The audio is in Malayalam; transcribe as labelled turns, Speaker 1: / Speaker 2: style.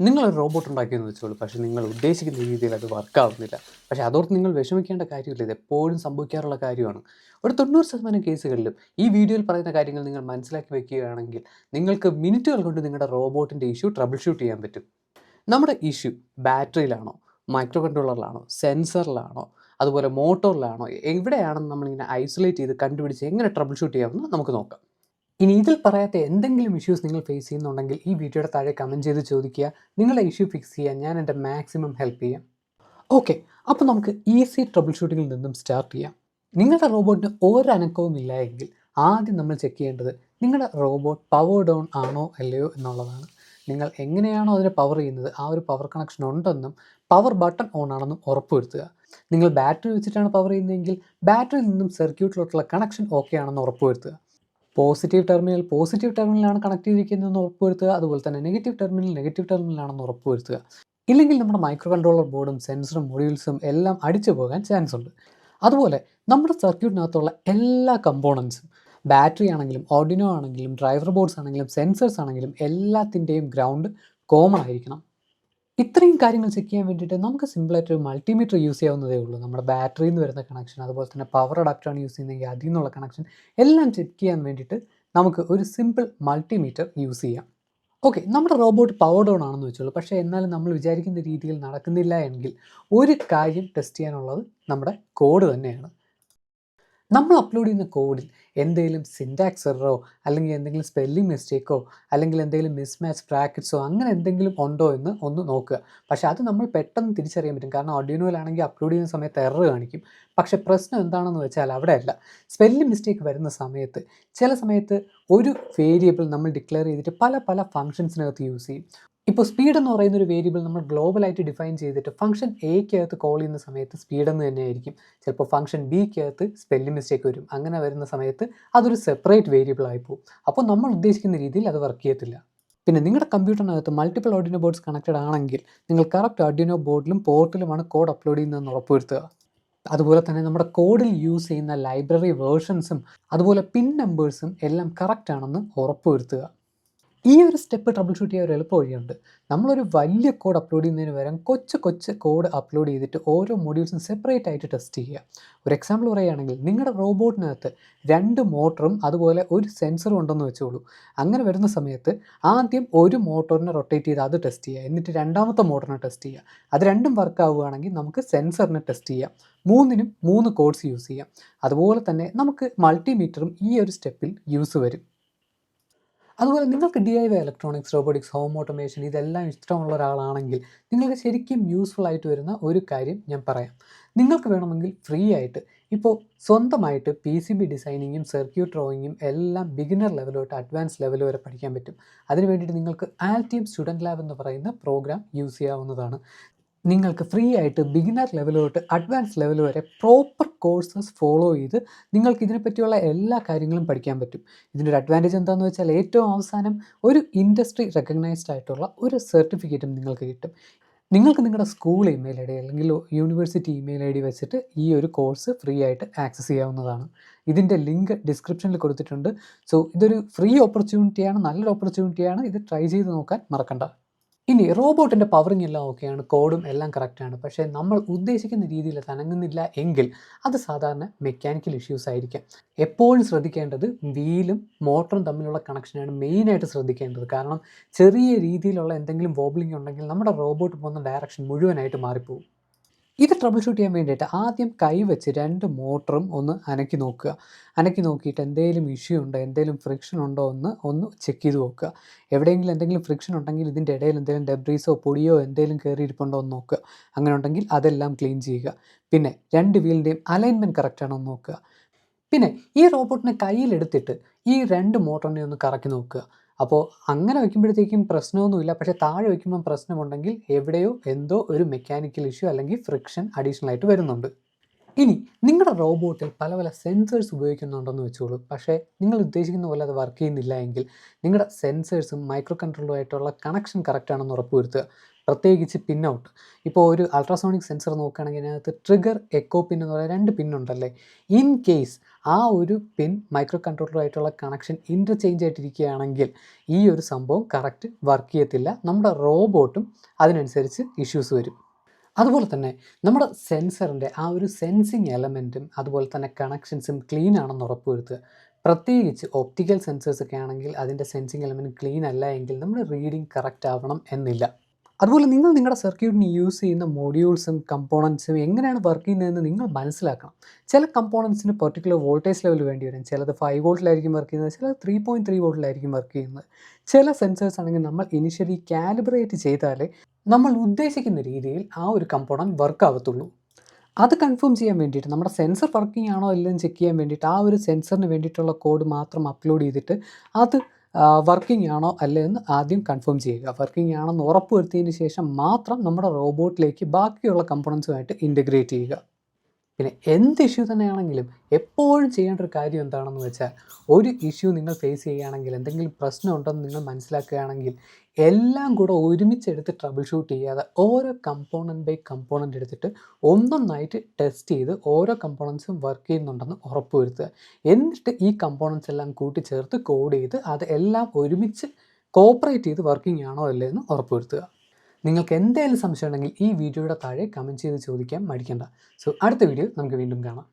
Speaker 1: നിങ്ങളൊരു റോബോട്ട് ഉണ്ടാക്കിയെന്ന് വെച്ചോളൂ പക്ഷേ നിങ്ങൾ ഉദ്ദേശിക്കുന്ന രീതിയിൽ അത് വർക്കാവുന്നില്ല പക്ഷേ അതോർത്ത് നിങ്ങൾ വിഷമിക്കേണ്ട കാര്യമില്ല. ഇത് എപ്പോഴും സംഭവിക്കാറുള്ള കാര്യമാണ്. ഒരു തൊണ്ണൂറ് ശതമാനം കേസുകളിലും ഈ വീഡിയോയിൽ പറയുന്ന കാര്യങ്ങൾ നിങ്ങൾ മനസ്സിലാക്കി വെക്കുകയാണെങ്കിൽ നിങ്ങൾക്ക് മിനിറ്റുകൾ കൊണ്ട് നിങ്ങളുടെ റോബോട്ടിന്റെ ഇഷ്യൂ ട്രബിൾ ഷൂട്ട് ചെയ്യാൻ പറ്റും. നമ്മുടെ ഇഷ്യൂ ബാറ്ററിയിലാണോ മൈക്രോ കൺട്രോളറിലാണോ സെൻസറിലാണോ അതുപോലെ മോട്ടോറിലാണോ എവിടെയാണെന്ന് നമ്മളിങ്ങനെ ഐസൊലേറ്റ് ചെയ്ത് കണ്ടുപിടിച്ച് എങ്ങനെ ട്രബിൾ ഷൂട്ട് ചെയ്യാമെന്ന് നമുക്ക് നോക്കാം. ഇനി ഇതിൽ പറയാത്ത എന്തെങ്കിലും ഇഷ്യൂസ് നിങ്ങൾ ഫേസ് ചെയ്യുന്നുണ്ടെങ്കിൽ ഈ വീഡിയോയുടെ താഴെ കമന്റ് ചെയ്ത് ചോദിക്കുക. നിങ്ങളെ ഇഷ്യൂ ഫിക്സ് ചെയ്യാൻ ഞാൻ എന്റെ മാക്സിമം ഹെൽപ്പ് ചെയ്യാം. ഓക്കെ അപ്പോൾ നമുക്ക് ഈസി ട്രബിൾ ഷൂട്ടിങ്ങിൽ നിന്നും സ്റ്റാർട്ട് ചെയ്യാം. നിങ്ങളുടെ റോബോട്ടിന് ഒരു അനക്കവും ഇല്ല എങ്കിൽ ആദ്യം നമ്മൾ ചെക്ക് ചെയ്യേണ്ടത് നിങ്ങളുടെ റോബോട്ട് പവർ ഡൗൺ ആണോ അല്ലയോ എന്നുള്ളതാണ്. നിങ്ങൾ എങ്ങനെയാണോ അതിനെ പവർ ചെയ്യുന്നത് ആ ഒരു പവർ കണക്ഷൻ ഉണ്ടെന്നും പവർ ബട്ടൺ ഓൺ ആണെന്നും ഉറപ്പുവരുത്തുക. നിങ്ങൾ ബാറ്ററി വെച്ചിട്ടാണ് പവർ ചെയ്യുന്നതെങ്കിൽ ബാറ്ററിയിൽ നിന്നും സർക്യൂട്ടിലോട്ടുള്ള കണക്ഷൻ ഓക്കെ ആണെന്ന് ഉറപ്പുവരുത്തുക. പോസിറ്റീവ് ടെർമിനൽ പോസിറ്റീവ് ടെർമിനലാണ് കണക്ട് ചെയ്തിരിക്കുന്നതെന്ന് ഉറപ്പുവരുത്തുക. അതുപോലെ തന്നെ നെഗറ്റീവ് ടെർമിനൽ നെഗറ്റീവ് ടെർമിനലാണെന്ന് ഉറപ്പുവരുത്തുക. ഇല്ലെങ്കിൽ നമ്മുടെ മൈക്രോ കൺട്രോളർ ബോർഡും സെൻസറും മൊഡ്യൂൾസും എല്ലാം അടിച്ചു പോകാൻ ചാൻസ് ഉണ്ട്. അതുപോലെ നമ്മുടെ സർക്യൂട്ടിനകത്തുള്ള എല്ലാ കമ്പോണൻസും ബാറ്ററി ആണെങ്കിലും ഓർഡിനോ ആണെങ്കിലും ഡ്രൈവർ ബോർഡ്സ് ആണെങ്കിലും സെൻസേഴ്സ് ആണെങ്കിലും എല്ലാത്തിന്റെയും ഗ്രൗണ്ട് കോമൺ ആയിരിക്കണം. ഇത്രയും കാര്യങ്ങൾ ചെക്ക് ചെയ്യാൻ വേണ്ടിയിട്ട് നമുക്ക് സിമ്പിളായിട്ട് ഒരു മൾട്ടിമീറ്റർ യൂസ് ചെയ്യാവുന്നതേ ഉള്ളൂ. നമ്മുടെ ബാറ്ററിയിൽ നിന്ന് വരുന്ന കണക്ഷൻ അതുപോലെ തന്നെ പവർ അഡാപ്റ്ററാണ് യൂസ് ചെയ്യുന്നതെങ്കിൽ അതിൽ നിന്നുള്ള കണക്ഷൻ എല്ലാം ചെക്ക് ചെയ്യാൻ വേണ്ടിയിട്ട് നമുക്ക് ഒരു സിമ്പിൾ മൾട്ടിമീറ്റർ യൂസ് ചെയ്യാം. ഓക്കെ നമ്മുടെ റോബോട്ട് പവർ ഡൗൺ ആണെന്ന് വെച്ചോളൂ. പക്ഷേ എന്നാലും നമ്മൾ വിചാരിക്കുന്ന രീതിയിൽ നടക്കുന്നില്ല എങ്കിൽ ഒരു കാര്യം ടെസ്റ്റ് ചെയ്യാനുള്ളത് നമ്മുടെ കോഡ് തന്നെയാണ്. നമ്മൾ അപ്ലോഡ് ചെയ്യുന്ന കോഡിൽ എന്തെങ്കിലും സിന്റാക്സ് എററോ അല്ലെങ്കിൽ എന്തെങ്കിലും സ്പെല്ലിംഗ് മിസ്റ്റേക്കോ അല്ലെങ്കിൽ എന്തെങ്കിലും മിസ്മാച്ച് ബ്രാക്കറ്റ്സോ അങ്ങനെ എന്തെങ്കിലും ഉണ്ടോ എന്ന് ഒന്ന് നോക്കുക. പക്ഷേ അത് നമ്മൾ പെട്ടെന്ന് തിരിച്ചറിയാൻ പറ്റും. കാരണം ഓഡിയോയിലാണെങ്കിൽ അപ്ലോഡ് ചെയ്യുന്ന സമയത്ത് എറർ കാണിക്കും. പക്ഷേ പ്രശ്നം എന്താണെന്ന് വെച്ചാൽ അവിടെയല്ല സ്പെല്ലിംഗ് മിസ്റ്റേക്ക് വരുന്ന സമയത്ത് ചില സമയത്ത് ഒരു വേരിയബിൾ നമ്മൾ ഡിക്ലെയർ ചെയ്തിട്ട് പല പല ഫങ്ഷൻസിനകത്ത് യൂസ് ചെയ്യും. ഇപ്പോൾ സ്പീഡ് എന്ന് പറയുന്ന ഒരു വേരിയബിൾ നമ്മൾ ഗ്ലോബലായിട്ട് ഡിഫൈൻ ചെയ്തിട്ട് ഫംഗ്ഷൻ എക്കകത്ത് കോൾ ചെയ്യുന്ന സമയത്ത് സ്പീഡ് എന്ന് തന്നെ ആയിരിക്കും ചിലപ്പോൾ ഫംഗ്ഷൻ ബിക്കകത്ത് സ്പെല്ലിംഗ് മിസ്റ്റേക്ക് വരും. അങ്ങനെ വരുന്ന സമയത്ത് അതൊരു സെപ്പറേറ്റ് വേരിയബിൾ ആയി പോകും. അപ്പോൾ നമ്മൾ ഉദ്ദേശിക്കുന്ന രീതിയിൽ അത് വർക്ക് ചെയ്യത്തില്ല. പിന്നെ നിങ്ങളുടെ കമ്പ്യൂട്ടറിനകത്ത് മൾട്ടിപ്പിൾ ഓഡിനോ ബോർഡ്സ് കണക്റ്റഡ് ആണെങ്കിൽ നിങ്ങൾ കറക്റ്റ് ഓഡിനോ ബോർഡിലും പോർട്ടലുമാണ് കോഡ് അപ്ലോഡ് ചെയ്യുന്നതെന്ന് ഉറപ്പുവരുത്തുക. അതുപോലെ തന്നെ നമ്മുടെ കോഡിൽ യൂസ് ചെയ്യുന്ന ലൈബ്രറി വേർഷൻസും അതുപോലെ പിൻ നമ്പേഴ്സും എല്ലാം കറക്റ്റ് ആണെന്ന് ഉറപ്പുവരുത്തുക. ഈ ഒരു സ്റ്റെപ്പ് ട്രബിൾ ഷൂട്ട് ചെയ്യാൻ ഒരു എളുപ്പ വഴിയുണ്ട്. നമ്മളൊരു വലിയ കോഡ് അപ്ലോഡ് ചെയ്യുന്നതിന് പകരം കൊച്ചു കൊച്ചു കോഡ് അപ്ലോഡ് ചെയ്തിട്ട് ഓരോ മൊഡ്യൂൾസും സെപ്പറേറ്റ് ആയിട്ട് ടെസ്റ്റ് ചെയ്യുക. ഒരു എക്സാമ്പിൾ പറയുകയാണെങ്കിൽ നിങ്ങളുടെ റോബോട്ടിനകത്ത് രണ്ട് മോട്ടറും അതുപോലെ ഒരു സെൻസറും ഉണ്ടെന്ന് വെച്ചോളൂ. അങ്ങനെ വരുന്ന സമയത്ത് ആദ്യം ഒരു മോട്ടോറിനെ റൊട്ടേറ്റ് ചെയ്ത് അത് ടെസ്റ്റ് ചെയ്യുക. എന്നിട്ട് രണ്ടാമത്തെ മോട്ടറിനെ ടെസ്റ്റ് ചെയ്യുക. അത് രണ്ടും വർക്ക് ആവുകയാണെങ്കിൽ നമുക്ക് സെൻസറിനെ ടെസ്റ്റ് ചെയ്യാം. മൂന്നിനും മൂന്ന് കോഡ്സ് യൂസ് ചെയ്യാം. അതുപോലെ തന്നെ നമുക്ക് മൾട്ടിമീറ്ററും ഈ ഒരു സ്റ്റെപ്പിൽ യൂസ് വരും. അതുപോലെ നിങ്ങൾക്ക് D I Y electronics robotics home automation ഇതെല്ലാം ഇഷ്ടമുള്ള ഒരാളാണെങ്കിൽ നിങ്ങൾക്ക് ശരിക്കും യൂസ്ഫുൾ ആയിട്ട് വരുന്ന ഒരു കാര്യം ഞാൻ പറയാം. നിങ്ങൾക്ക് വേണമെങ്കിൽ ഫ്രീ ആയിട്ട് ഇപ്പോൾ സ്വന്തമായിട്ട് പി സി ബി ഡിസൈനിങ്ങും സർക്യൂട്ട് ഡ്രോയിങ്ങും എല്ലാം ബിഗിനർ ലെവൽ തൊട്ട് അഡ്വാൻസ് ലെവൽ വരെ പഠിക്കാൻ പറ്റും. അതിന് വേണ്ടിയിട്ട് നിങ്ങൾക്ക് ആൽറ്റീം സ്റ്റുഡന്റ് ലാബ് എന്ന് പറയുന്ന പ്രോഗ്രാം യൂസ് ചെയ്യാവുന്നതാണ്. നിങ്ങൾക്ക് ഫ്രീ ആയിട്ട് ബിഗിനർ ലെവൽ തൊട്ട് അഡ്വാൻസ് ലെവൽ വരെ പ്രോപ്പർ കോഴ്സസ് ഫോളോ ചെയ്ത് നിങ്ങൾക്ക് ഇതിനെപ്പറ്റിയുള്ള എല്ലാ കാര്യങ്ങളും പഠിക്കാൻ പറ്റും. ഇതിന്റെ ഒരു അഡ്വാന്റേജ് എന്താണെന്ന് വെച്ചാൽ ഏറ്റവും അവസാനം ഒരു ഇൻഡസ്ട്രി റെക്കഗ്നൈസ്ഡ് ആയിട്ടുള്ള ഒരു സർട്ടിഫിക്കറ്റും നിങ്ങൾക്ക് കിട്ടും. നിങ്ങൾക്ക് നിങ്ങളുടെ സ്കൂൾ ഇമെയിൽ ഐ ഡി അല്ലെങ്കിൽ യൂണിവേഴ്സിറ്റി ഇമെയിൽ ഐ ഡി വെച്ചിട്ട് ഈ ഒരു കോഴ്സ് ഫ്രീ ആയിട്ട് ആക്സസ് ചെയ്യാവുന്നതാണ്. ഇതിന്റെ ലിങ്ക് ഡിസ്ക്രിപ്ഷനിൽ കൊടുത്തിട്ടുണ്ട്. സോ ഇതൊരു ഫ്രീ ഓപ്പർച്യൂണിറ്റിയാണ് നല്ലൊരു ഓപ്പർച്യൂണിറ്റിയാണ് ഇത് ട്രൈ ചെയ്ത് നോക്കാൻ മറക്കണ്ട. ഇനി റോബോട്ടിന്റെ പവറിങ് എല്ലാം ഓക്കെയാണ് കോഡും എല്ലാം കറക്റ്റാണ് പക്ഷേ നമ്മൾ ഉദ്ദേശിക്കുന്ന രീതിയിൽ തനങ്ങുന്നില്ല എങ്കിൽ അത് സാധാരണ മെക്കാനിക്കൽ ഇഷ്യൂസ് ആയിരിക്കാം. എപ്പോഴും ശ്രദ്ധിക്കേണ്ടത് വീലും മോട്ടറും തമ്മിലുള്ള കണക്ഷനാണ് മെയിനായിട്ട് ശ്രദ്ധിക്കേണ്ടത്. കാരണം ചെറിയ രീതിയിലുള്ള എന്തെങ്കിലും വോബ്ലിംഗ് ഉണ്ടെങ്കിൽ നമ്മുടെ റോബോട്ട് പോകുന്ന ഡയറക്ഷൻ മുഴുവനായിട്ട് മാറിപ്പോകും ഇത് ട്രബിൾ ഷൂട്ട് ചെയ്യാൻ വേണ്ടിയിട്ട് ആദ്യം കൈവച്ച് രണ്ട് മോട്ടറും ഒന്ന് അനക്കി നോക്കുക. അനക്കി നോക്കിയിട്ട് എന്തെങ്കിലും ഇഷ്യൂ ഉണ്ടോ എന്തെങ്കിലും ഫ്രിക്ഷൻ ഉണ്ടോ എന്ന് ഒന്ന് ചെക്ക് ചെയ്ത് നോക്കുക. എവിടെയെങ്കിലും എന്തെങ്കിലും ഫ്രിക്ഷൻ ഉണ്ടെങ്കിൽ ഇതിന്റെ ഇടയിൽ എന്തെങ്കിലും ഡെബ്രീസോ പൊടിയോ എന്തെങ്കിലും കയറിയിരിപ്പുണ്ടോ എന്ന് നോക്കുക. അങ്ങനെ ഉണ്ടെങ്കിൽ അതെല്ലാം ക്ലീൻ ചെയ്യുക. പിന്നെ രണ്ട് വീലിന്റെയും അലൈൻമെന്റ് കറക്റ്റ് ആണോ എന്ന് നോക്കുക. പിന്നെ ഈ റോബോട്ടിനെ കയ്യിലെടുത്തിട്ട് ഈ രണ്ട് മോട്ടറിനെ ഒന്ന് കറക്കി നോക്കുക. അപ്പോൾ അങ്ങനെ വയ്ക്കുമ്പോഴത്തേക്കും പ്രശ്നമൊന്നുമില്ല. പക്ഷേ താഴെ വയ്ക്കുമ്പം പ്രശ്നമുണ്ടെങ്കിൽ എവിടെയോ എന്തോ ഒരു മെക്കാനിക്കൽ ഇഷ്യൂ അല്ലെങ്കിൽ ഫ്രിക്ഷൻ അഡീഷണൽ ആയിട്ട് വരുന്നുണ്ട്. ഇനി നിങ്ങളുടെ റോബോട്ടിൽ പല പല സെൻസേഴ്സ് ഉപയോഗിക്കുന്നുണ്ടെന്ന് വെച്ചോളൂ. പക്ഷേ നിങ്ങൾ ഉദ്ദേശിക്കുന്ന പോലെ അത് വർക്ക് ചെയ്യുന്നില്ല എങ്കിൽ നിങ്ങളുടെ സെൻസേഴ്സും മൈക്രോ കൺട്രോളുമായിട്ടുള്ള കണക്ഷൻ കറക്റ്റ് ആണെന്ന് ഉറപ്പുവരുത്തുക. പ്രത്യേകിച്ച് പിൻ ഔട്ട് ഇപ്പോൾ ഒരു അൾട്രാസോണിക് സെൻസർ നോക്കുകയാണെങ്കിൽ അതിനകത്ത് ട്രിഗർ എക്കോ പിൻ എന്ന് പറയുന്ന രണ്ട് പിന്നുണ്ടല്ലേ ഇൻ കേസ് ആ ഒരു പിൻ മൈക്രോ കൺട്രോളറുമായിട്ടുള്ള കണക്ഷൻ ഇന്റർചേഞ്ച് ആയിട്ടിരിക്കുകയാണെങ്കിൽ ഈ ഒരു സംഭവം കറക്റ്റ് വർക്ക് ചെയ്യത്തില്ല. നമ്മുടെ റോബോട്ടും അതിനനുസരിച്ച് ഇഷ്യൂസ് വരും. അതുപോലെ തന്നെ നമ്മുടെ സെൻസറിന്റെ ആ ഒരു സെൻസിങ് എലമെന്റും അതുപോലെ തന്നെ കണക്ഷൻസും ക്ലീൻ ആണെന്ന് ഉറപ്പുവരുത്തുക. പ്രത്യേകിച്ച് ഒപ്റ്റിക്കൽ സെൻസേഴ്സ് ഒക്കെ ആണെങ്കിൽ അതിന്റെ സെൻസിങ് എലമെന്റ് ക്ലീൻ അല്ല എങ്കിൽ നമ്മുടെ റീഡിങ് കറക്റ്റ് ആവണം എന്നില്ല. അതുപോലെ നിങ്ങൾ നിങ്ങളുടെ സർക്യൂട്ടിന് യൂസ് ചെയ്യുന്ന മോഡ്യൂൾസും കമ്പോണൻസും എങ്ങനെയാണ് വർക്ക് ചെയ്യുന്നതെന്ന് നിങ്ങൾ മനസ്സിലാക്കണം. ചില കമ്പോണൻസിന് പെർട്ടിക്കുലർ വോൾട്ടേജ് ലെവൽ വേണ്ടി വരും. ചിലത് ഫൈവ് വോൾട്ടിലായിരിക്കും വർക്ക് ചെയ്യുന്നത് ചിലത് ത്രീ പോയിന്റ് ത്രീ വോൾട്ടിലായിരിക്കും വർക്ക് ചെയ്യുന്നത്. ചില സെൻസേഴ്സ് ആണെങ്കിൽ നമ്മൾ ഇനിഷ്യലി കാലിബ്രേറ്റ് ചെയ്താലേ നമ്മൾ ഉദ്ദേശിക്കുന്ന രീതിയിൽ ആ ഒരു കമ്പോണന്റ് വർക്ക് ആവത്തുള്ളൂ. അത് കൺഫേം ചെയ്യാൻ വേണ്ടിയിട്ട് നമ്മുടെ സെൻസർ വർക്കിംഗ് ആണോ എല്ലാം ചെക്ക് ചെയ്യാൻ വേണ്ടിയിട്ട് ആ ഒരു സെൻസറിന് വേണ്ടിയിട്ടുള്ള കോഡ് മാത്രം അപ്ലോഡ് ചെയ്തിട്ട് അത് വർക്കിംഗ് ആണോ അല്ലേ എന്ന് ആദ്യം കൺഫേം ചെയ്യുക. വർക്കിംഗ് ആണെന്ന് ഉറപ്പുവരുത്തിയതിന് ശേഷം മാത്രം നമ്മുടെ റോബോട്ടിലേക്ക് ബാക്കിയുള്ള കമ്പോണൻസുമായിട്ട് ഇന്റഗ്രേറ്റ് ചെയ്യുക. പിന്നെ എന്ത് ഇഷ്യൂ തന്നെയാണെങ്കിലും എപ്പോഴും ചെയ്യേണ്ട ഒരു കാര്യം എന്താണെന്ന് വെച്ചാൽ ഒരു ഇഷ്യൂ നിങ്ങൾ ഫേസ് ചെയ്യുകയാണെങ്കിൽ എന്തെങ്കിലും പ്രശ്നം ഉണ്ടെന്ന് നിങ്ങൾ മനസ്സിലാക്കുകയാണെങ്കിൽ എല്ലാം കൂടെ ഒരുമിച്ചെടുത്ത് ട്രബിൾ ഷൂട്ട് ചെയ്യാതെ ഓരോ കമ്പോണന്റ് ബൈ കമ്പോണന്റ് എടുത്തിട്ട് ഒന്നൊന്നായിട്ട് ടെസ്റ്റ് ചെയ്ത് ഓരോ കമ്പോണൻസും വർക്ക് ചെയ്യുന്നുണ്ടെന്ന് ഉറപ്പുവരുത്തുക. എന്നിട്ട് ഈ കമ്പോണൻസ് എല്ലാം കൂട്ടിച്ചേർത്ത് കോഡ് ചെയ്ത് അത് എല്ലാം ഒരുമിച്ച് കോപ്പറേറ്റ് ചെയ്ത് വർക്കിംഗ് ആണോ അല്ലേ എന്ന് ഉറപ്പുവരുത്തുക. നിങ്ങൾക്ക് എന്തെങ്കിലും സംശയം ഉണ്ടെങ്കിൽ ഈ വീഡിയോയുടെ താഴെ കമന്റ് ചെയ്ത് ചോദിക്കാൻ മടിക്കണ്ട. സോ അടുത്ത വീഡിയോ നമുക്ക് വീണ്ടും കാണാം.